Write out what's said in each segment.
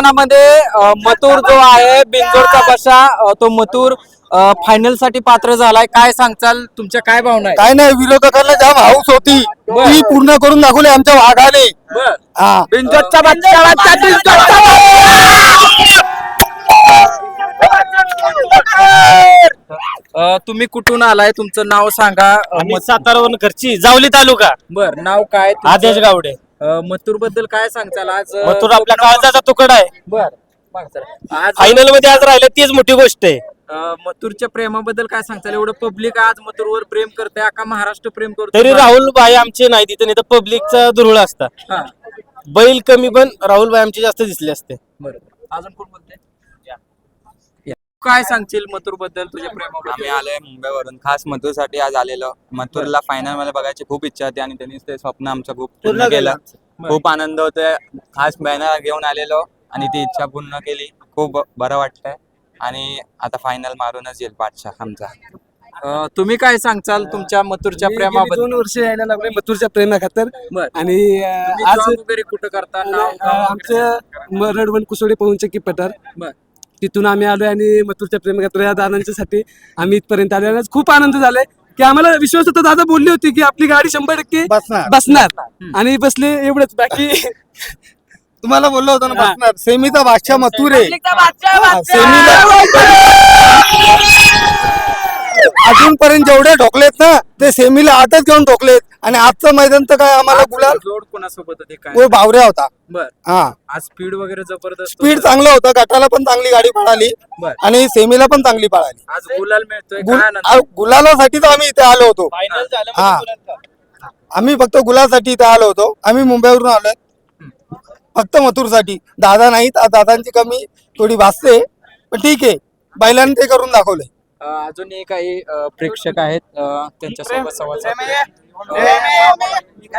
मैदानामध्ये अ, मथुर जो आहे बिंजोडचा बशा अ, तो मथुर फायनलसाठी पात्र झालाय. काय सांगचाल तुमच्या काय भावना आहे काय नाही विरोधकांना जाम हाऊस होती ती पूर्ण करून दाखवली आमच्या वाघाने. हा. बिंजोडचा बच्चा तुम्ही कुठून आलाय? तुमचं नाव सांगा. सातारावरून घरची जावली तालुका. बर नाव काय? आदेश गावडे. मथुरबद्दल काय सांगचाल आज अ, मथुर आपल्या काळजाचा तुकडा आहे. बर सर. आज फायनलमध्ये आज राहिलं तीच मोठी गोष्ट आहे. अ, मथुरच्या प्रेमाबद्दल काय सांगताल? एवढं पब्लिक आज मथुरवर प्रेम करते अख्खा महाराष्ट्र प्रेम करतो तरी राहुल भाई आमचे नाही तिथे नाही तर पब्लिकचा दुर्ळ असता. हा. बैल कमी पण राहुल भाई आमचे जास्त दिसले असते. बरोबर अजून कोण बोलते काय सांगशील मथुरबद्दल तुझ्या प्रेमाबद्दल? आम्ही आलोय मुंबईवरून. खास मथुरसाठी आज आलेलो. मथुरला फायनलमध्ये बघायची खूप इच्छा होती आणि त्यांनी ते स्वप्न आमचं खूप पूर्ण केलं. खूप आनंद होतोय. खास बॅनर घेऊन आलेलो आणि ती इच्छा पूर्ण केली. खूप बरं वाटतंय. आणि आता फायनल मारूनच येईल बादशाह आमचा. अ, तुम्ही काय सांगचाल तुमच्या मथुरच्या मी गेली प्रेमाबद्दल? दोन वर्ष यायला लागले मथुरच्या प्रेमा खातर बर. आणि अं, तुम्ही आज job वगैरे कुठं करता? नाव अं, गाव वगैरे आमचं. मरडवन कुसोडे पवनचे की पठार. बर. तिथून आम्ही आलोय आणि मथुरच्या प्रेम खातर या दादांच्यासाठी आम्ही इथपर्यंत आलो आणि आज खूप आनंद झालाय. की आम्हाला विश्वास होता दादा बोलली होती की आपली गाडी शंभर टक्के बसणार. बसणार. आणि बसले एवढंच. बाकी तुम्हाला बोललो होतो ना. बसणार. सेमीचा बादशाह मथुर आहे. सेमीला अजूनपर्यंत जेवढे ढोकलेत ना ते सेमीला आठच घेऊन ढोकलेत. आणि आजचं मैदान तर काय आम्हाला गुलाल जोड कोणासोबत होते? काय? बावऱ्या होता. बर. हा. आज स्पीड वगैरे जबरदस्त स्पीड होतं. चांगलं होतं गटाला पण चांगली गाडी पळाली बर. आणि सेमीला पण चांगली पळाली. आज गुलाल मिळतोय गुल- काय आनंद? आ- गुलालासाठी तर आम्ही इथे आलो होतो. फायनल हा. आम्ही फक्त गुलासाठी इथे आलो होतो. आम्ही मुंबईवरून आलोय. फक्त मथुरसाठी. दादा नाहीत आ- दादांची कमी थोडी भासते. पण ठीक आहे. बैलांनी ते करून दाखवलंय. अजूनही काही प्रेक्षक आहेत त्यांच्यासोबत संवाद साधूया.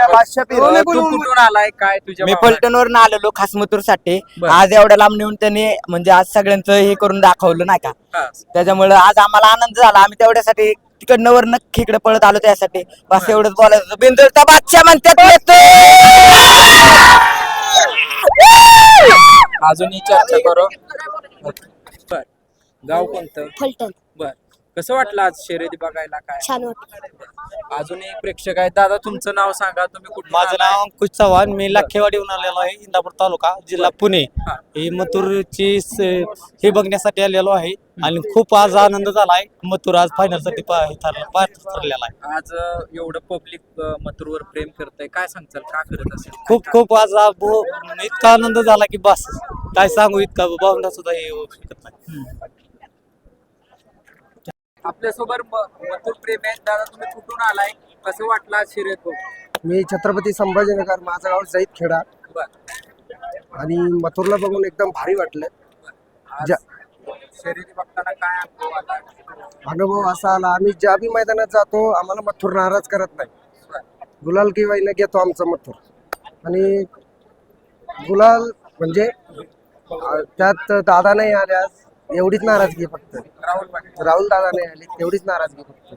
अ, तू कुठून आलाय? काय तुझ्या मी भावना आहेत? फलटणवरून आलेलो खास मथुरसाठी बरं. आज एवढ्या लांब नेऊन त्यांनी म्हणजे आज सगळ्यांचं हे करून दाखवलं नाही का? हा. त्याच्यामुळे आज आम्हाला आनंद झाला. आम्ही तेवढ्यासाठी तिकडनं वर नक्की इकडे पळत आलो त्यासाठी. बस एवढंच बोलायचं. होतं. बिंदूरचा बादशाह म्हणतात अजूनही चर्चा करू. गाव कोणतं? फलटण. बर. कसं वाटलं आज शर्यती बघायला? काय? छान वाटलं. अजूनही प्रेक्षक आहेत. दादा तुमचं नाव सांगा. तुम्ही कुठून माझं? नाव अंकुश चव्हाण. मी लाखेवाडीहून आलेलो आहे इंदापूर तालुका जिल्हा पुणे. हा. ही मथुरची स- हे बघण्यासाठी आलेलो आहे आणि खूप आज आनंद झाला आहे. मथुर आज फायनलसाठी पा- हे ठरलं- पात्र ठरलेला आहे. आज अ, एवढं पब्लिक मथुरवर प्रेम करतंय. काय सांगचाल का करत असेल? खूप खूप आज आ- इतका आनंद झाला की बस. काय सांगू इतका भावना सुद्धा हे होऊ शकत नाही. आपल्यासोबत म- मथुर प्रेम आहेत. दादा तुम्ही कुठून आलाय? कसं वाटलं आज शर्यत? मी छत्रपती संभाजीनगर माझं गाव जाईत खेडा. आणि मथुरला बघून एकदम भारी वाटलं. आज ज्या- शर्यती बघताना काय अनुभव आला? अनुभव असा आला आम्ही ज्या बी मैदानात जातो आम्हाला मथुर नाराज करत नाही. गुलाल किंवा न घेतो आमचं मथुर. आणि गुलाल म्हणजे अं, त्यात दादा नाही आले आज. एवढीच नाराजगी फक्त. राहुल दादा नाही आले तेवढीच नाराजगी फक्त.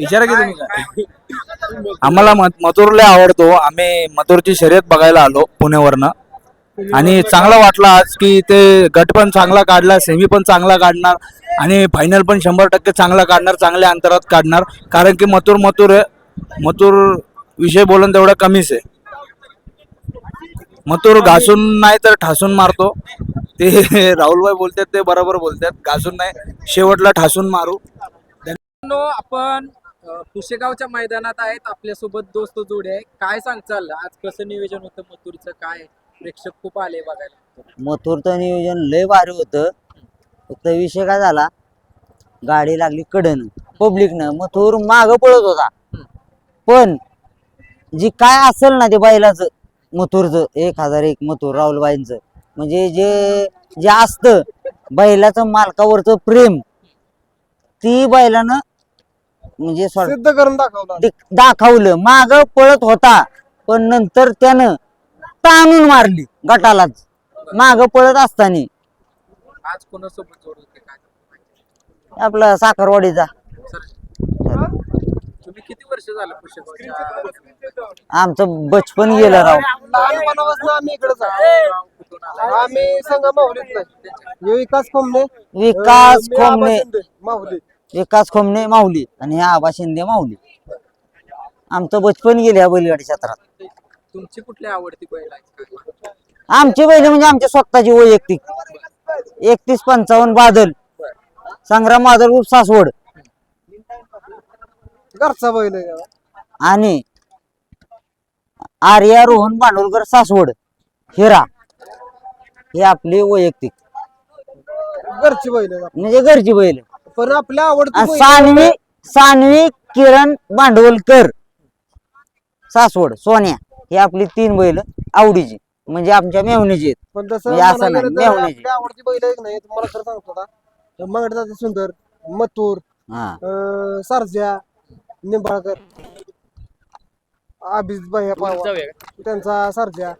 विचारा की तुम्ही काय? आम्हाला मथ- मथुर लय आवडतो. आम्ही मथुरची शर्यत बघायला आलो पुण्यावरनं आणि चांगलं वाटलं आज की ते गट पण चांगला काढला सेमी पण चांगला काढणार आणि फायनल पण शंभर टक्के चांगला काढणार चांगल्या अंतरात काढणार. कारण की मथुर मथुर आहे. मथुर विषय बोलून तेवढा कमीच आहे. मथुर घासून नाही तर ठासून मारतो. ते राहुलभाई बोलतात ते बरोबर बोलतात. घासून नाही शेवटला ठासून मारू. आपण अ, पुशेगावच्या मैदानात आहेत. आपल्यासोबत दोस्त जोडे आहे. काय सांगचाल आज कसं नियोजन होतं मथुरचं? काय प्रेक्षक खूप आले बघायला? मथुरचं नियोजन लय भारी होतं. फक्त विषय काय झाला? गाडी लागली कडन. पब्लिकनं. मथुर मागं पळत होता. पण जी काय असेल ना ते बैलाचं मथुरचं एक हजार एक मथुर राहुलबाईंचं. म्हणजे जे जे असतं बैलाचं मालकावरचं प्रेम ती बैलानं म्हणजे सिद्ध करून दाखवला. दिक- दाखवलं. माग पळत होता पण नंतर त्यानं ताणून मारली गटालाच. माग पळत असताना. आज कोणासोबत जोड होते काय? आपला साखरवाडीचा. सर तुम्ही किती किती वर्ष झालं आमचं बचपन गेलं राव. लहानपणापासून आम्ही इकडेच आहे. आम्ही संघ माहुलीत नाही. हे विकास कोमने विकास अं, मी आबा खोमणे. शिंदे, माहुली. विकास खोमणे माऊली आणि ह्या आबा शिंदे माऊली आमचं बचपन गेले या बैलगाडी क्षेत्रात. तुमची कुठली आवडती बैल आहे? आमची बैल म्हणजे आमच्या स्वतःची वैयक्तिक. एकतीस पंचावन्न बादल. संग्राम बादल उप सासवड. घरचा बैल आहे का? आणि आर्या रोहन बांडोलकर सासवड हिरा हे आपली वैयक्तिक. घरची बैल आहे का? म्हणजे घरची बैल. पण आपल्या आवडती आणि बैल सानवी सानवी किरण भांडवलकर सासवड सोन्या ही आपली तीन बैल आवडीची. म्हणजे आमच्या मेहनीची आहेत. पण तसं म्हणजे असं म्हणायला नाही, गेलं तर मेहुण्याची. आपली आवडती बैल एक नाही तुम्हाला खरं सांगतो का? मागडे सुंदर मथुर हा. अं, सरजा निंबाळकर. अभिजित भाई त्यांचा सरजा.